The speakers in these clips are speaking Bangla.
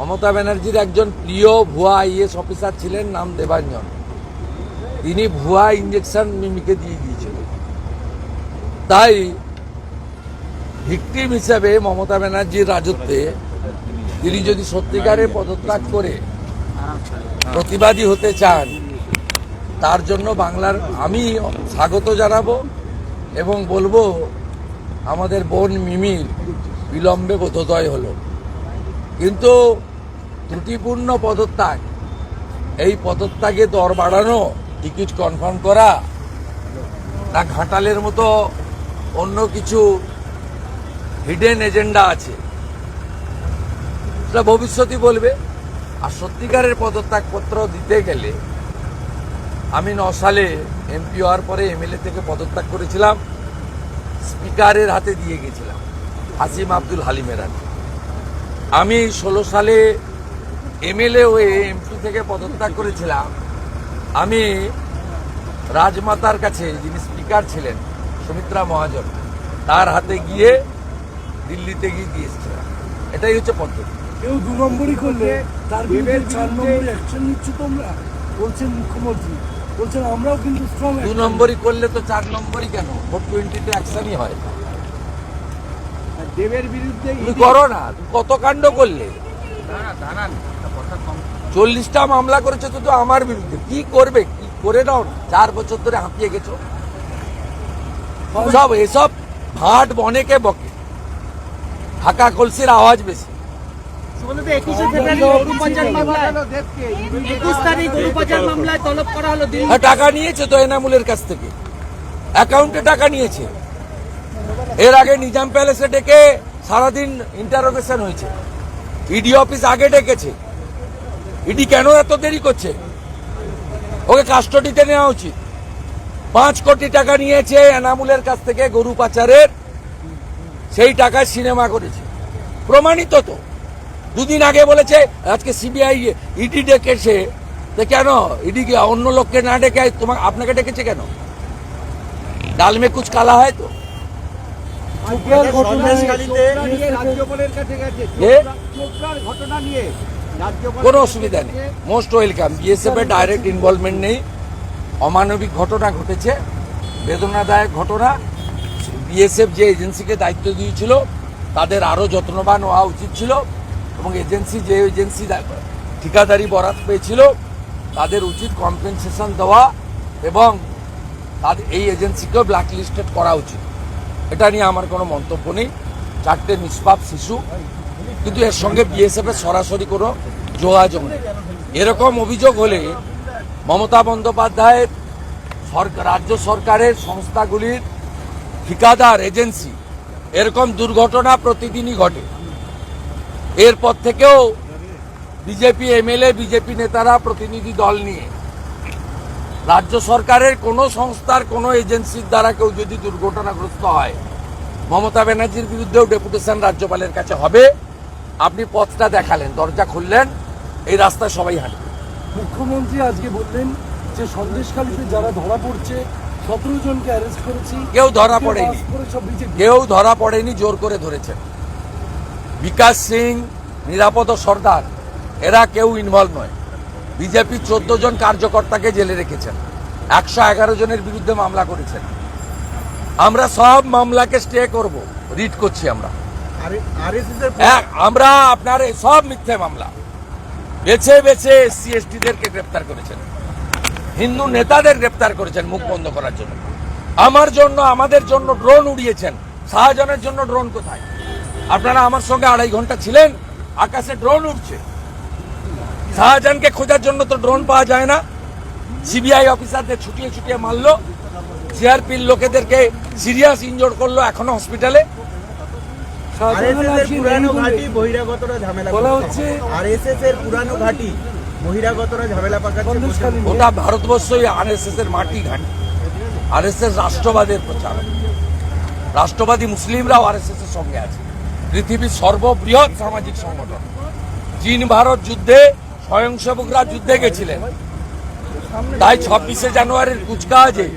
মমতা ব্যানার্জির একজন প্রিয় ভুয়া আইএস অফিসার ছিলেন, নাম দেবাঞ্জন। তিনি ভুয়া ইঞ্জেকশন মিমিকে দিয়ে দিয়েছিল। তাই ভিকটিম হিসাবে মমতা ব্যানার্জির রাজত্বে তিনি যদি সত্যিকারে পদত্যাগ করে প্রতিবাদী হতে চান, তার জন্য বাংলার আমি স্বাগত জানাব এবং বলব, আমাদের বোন মিমির বিলম্বে বোধোদয় হলো। কিন্তু ত্রুটিপূর্ণ পদত্যাগ। এই পদত্যাগে দর বাড়ানো, টিকিট কনফার্ম করা, না ঘাটালের মতো অন্য কিছু হিডেন এজেন্ডা আছে। সেটা ভবিষ্যতই বলবে। আর সত্যিকারের পদত্যাগপত্র দিতে গেলে আমি ন সালে এমপি হওয়ার পরে এমএলএ থেকে পদত্যাগ করেছিলাম। স্পিকারের হাতে দিয়ে গেছিলাম, হাসিম আব্দুল হালিমের হাতে। আমি ষোলো সালে এমএলএ হয়ে এমপি থেকে পদত্যাগ করেছিলাম। আমি রাজমাতার কাছে যিনি স্পিকার ছিলেন সুমিত্রা মহাজন তার হাতে গিয়ে দিল্লিতে গিয়ে দিয়েছিলাম এটাই হচ্ছে পদ্ধতি। কেউ দু নম্বরই করলে তার বিরুদ্ধে চার নম্বরে অ্যাকশন নিচ্ছ তোমরা বলছেন মুখ্যমন্ত্রী। বলছেন আমরাও কিন্তু স্ট্রং দু নম্বরই করলে তো চার নম্বরই কেন? ভোট টোয়েন্টিতে অ্যাকশনই হয়। দেবের বিরুদ্ধে করো না কত কাণ্ড করলে? চল্লিশটা মামলা করেছে তো তো আমার বিরুদ্ধে। কি করবে? কি করে নাও? না চার বছর ধরে হাঁপিয়ে গেছো। সব এসব ভাট বনেকে বকে। ফাঁকা কলসির আওয়াজ বেশি। হ্যাঁ টাকা নিয়েছে তো এনামুলের কাছ থেকে। অ্যাকাউন্টে টাকা নিয়েছে। এর আগে নিজাম প্যালেসে ডেকে সারাদিন ইন্টারোগেশন হয়েছে। ইডি অফিস আগে ডেকেছে। ইডি কেন এত দেরি করছে? ওকে কাস্টডিতে নেওয়া উচিত। পাঁচ কোটি টাকা নিয়েছে এনামুলের কাছ থেকে গরু পাচারের। সেই টাকায় সিনেমা করেছে। প্রমাণিত তো। দুদিন আগে বলেছে আজকে সিবিআই ইডি ডেকেছে। তো কেন? ইডি অন্য লোককে না ডেকে তোমাকে আপনাকে ডেকেছে কেন? ডাল মে কুচ কালা হয় তো। ঘটনা নিয়ে কোনো অসুবিধা নেই। মোস্ট ওয়েলকাম বিএসএফ এর ডাইরেক্ট ইনভলভমেন্ট নেই। অমানবিক ঘটনা ঘটেছে। বেদনাদায়ক ঘটনা। বিএসএফ যে এজেন্সিকে দায়িত্ব দিয়েছিল, তাদের আরও যত্নবান হওয়া উচিত ছিল এবং এজেন্সি যে এজেন্সি ঠিকাদারি বরাত পেয়েছিল, তাদের উচিত কম্পেনসেশন দেওয়া এবং তাদের এই এজেন্সিকেও ব্ল্যাক লিস্টেড করা উচিত। এটা নিয়ে আমার কোনো মন্তব্য নেই। চারটে নিষ্পাপ শিশু। কিন্তু এর সঙ্গে বিএসএফ এর সরাসরি কোনো যোগাযোগ নেই। এরকম অভিযোগ হলে মমতা বন্দ্যোপাধ্যায়ের সরকার রাজ্য সরকারের সংস্থাগুলির ঠিকাদার এজেন্সি, এরকম দুর্ঘটনা প্রতিদিনই ঘটে। এরপর থেকেও বিজেপি এমএলএ, বিজেপি নেতারা প্রতিনিধি দল নিয়ে রাজ্য সরকারের কোনো সংস্থার কোনো এজেন্সির দ্বারা কেউ যদি দুর্ঘটনাগ্রস্ত হয়, মমতা ব্যানার্জির বিরুদ্ধেও ডেপুটেশন রাজ্যপালের কাছে হবে। আপনি পথটা দেখালেন দরজা খুললেন এই রাস্তায় সবাই হাঁটবে। মুখ্যমন্ত্রী আজকে বললেন যে সন্দেশখালীতে যারা ধরা পড়ছে সতেরো জনকে অ্যারেস্ট করেছি। কেউ ধরা পড়েনি। কেউ ধরা পড়েনি জোর করে ধরেছেন বিকাশ সিং নিরাপদ সর্দার এরা কেউ ইনভলভ নয়। বিজেপি চোদ্দ জন কার্যকর্তাকে জেলে রেখেছেন। একশো এগারো জনের বিরুদ্ধে মামলা করেছেন। আমরা সব মামলাকে স্টে করব রিট করছি আমরা। আমরা আপনার সব মিথ্যে মামলা। বেছে বেছে এসসি এসটিদেরকে গ্রেপ্তার করেছেন। হিন্দু নেতাদের গ্রেপ্তার করেছেন মুখ বন্ধ করার জন্য। আমার জন্য, আমাদের জন্য ড্রোন উড়িয়েছেন। শাহজাহানের জন্য ড্রোন কোথায়? আপনারা আমার সঙ্গে আড়াই ঘণ্টা ছিলেন, আকাশে ড্রোন উঠছে শাহজাহানকে খোঁজার জন্য তো ড্রোন পাওয়া যায় না। সিবিআই অফিসারদের ছুটিয়ে ছুটিয়ে মারলো। সিআরপির লোকেদেরকে সিরিয়াস ইনজোর করল এখনও হসপিটালে শাহজাহান আরএসএস এর আজকে পুরানো ঘাঁটি বহিরাগতরা ঝামেলা বলা হচ্ছে- আরএসএস এর পুরানো ঘাঁটি বহিরাগতরা ঝামেলা পাকাচ্ছে। গোটা ভারতবর্ষই আরএসএস এর মাটি ঘাঁটি। আরএসএস রাষ্ট্রবাদের প্রচার। রাষ্ট্রবাদী মুসলিমরাও আরএসএস এর সঙ্গে আছে। পৃথিবীর সর্ববৃহৎ সামাজিক সংগঠন। চীন ভারত যুদ্ধে স্বয়ংসেবকরা যুদ্ধে গেছিলেন। তাই ছাব্বিশে জানুয়ারির কুচকাওয়াজে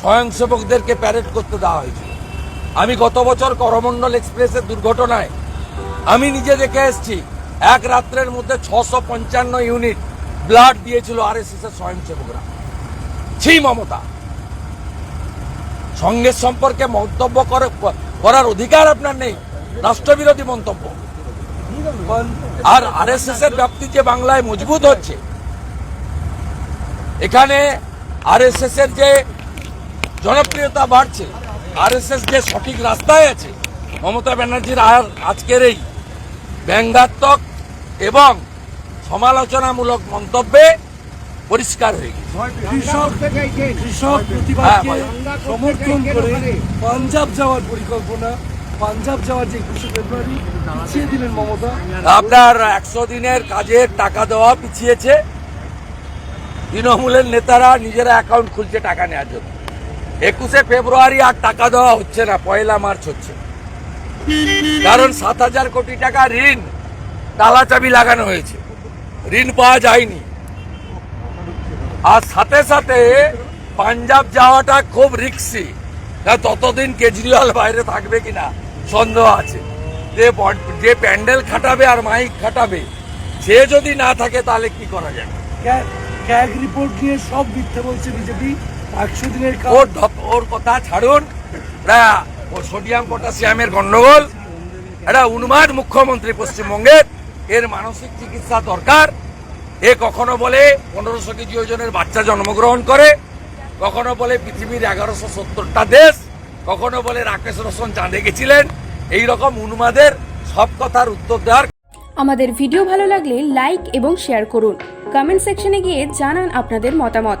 স্বয়ংসেবকদেরকে প্যারেড করতে দেওয়া হয়েছিল। আমি গত বছর করমণ্ডল এক্সপ্রেসের দুর্ঘটনায় আমি নিজে দেখে এসেছি, এক রাত্রের মধ্যে ছশো পঞ্চান্ন ইউনিট ব্লাড দিয়েছিল আর এস এস এর স্বয়ংসেবকরা। ছি, মমতা। সঙ্গের সম্পর্কে মন্তব্য করার অধিকার আপনার নেই, রাষ্ট্রবিরোধী মন্তব্য। আর আর এস এস এর ব্যাপ্তি যে বাংলায় মজবুত হচ্ছে, এখানে আর এস এস এর যে জনপ্রিয়তা বাড়ছে আরএসএস যে সঠিক রাস্তায় আছে মমতা ব্যানার্জির আর আজকের এই ব্যঙ্গাত্মক এবং সমালোচনামূলক মন্তব্যে পরিষ্কার হয়ে। সমর্থন করে পাঞ্জাব যাওয়ার পরিকল্পনা পাঞ্জাব যাওয়ার যে একুশে ফেব্রুয়ারি পিছিয়ে দিলেন মমতা। আপনার একশো দিনের কাজের টাকা দেওয়া পিছিয়েছে। তৃণমূলের নেতারা নিজেরা অ্যাকাউন্ট খুলছে টাকা নেওয়ার জন্য। একুশে ফেব্রুয়ারি আর টাকা দেওয়া হচ্ছে না, পয়লা মার্চ হচ্ছে। কারণ সাত হাজার কোটি টাকা ঋণ তালা চাবি লাগানো হয়েছে। ঋণ পাওয়া যায়নি। আর সাথে সাথে পাঞ্জাব যাওয়াটা খুব রিক্সি। ততদিন কেজরিওয়াল বাইরে থাকবে কিনা, সন্দেহ আছে। যে যে প্যান্ডেল খাটাবে আর মাইক খাটাবে, সে যদি না থাকে তাহলে কি করা যায় ক্যা- ক্যাগ রিপোর্ট নিয়ে সব মিথ্যে বলছে বিজেপি। একশো দিনের ওর ওর কথা ছাড়ুন। এটা ও সোডিয়াম পটাশিয়ামের গন্ডগোল এটা উন্মাদ মুখ্যমন্ত্রী পশ্চিমবঙ্গের এর মানসিক চিকিৎসা দরকার। এ কখনো বলে পনেরোশো কেজি ওজনের বাচ্চা জন্মগ্রহণ করে। কখনো বলে পৃথিবীর এগারোশো সত্তরটা দেশ। কখনো বলে রাকেশ রোশন চাঁদে গেছিলেন। এই রকম উন্মাদের সব কথার উত্তর দেওয়ার আমাদের ভিডিও ভালো লাগলে লাইক এবং শেয়ার করুন। কমেন্ট সেকশনে গিয়ে জানান আপনাদের মতামত।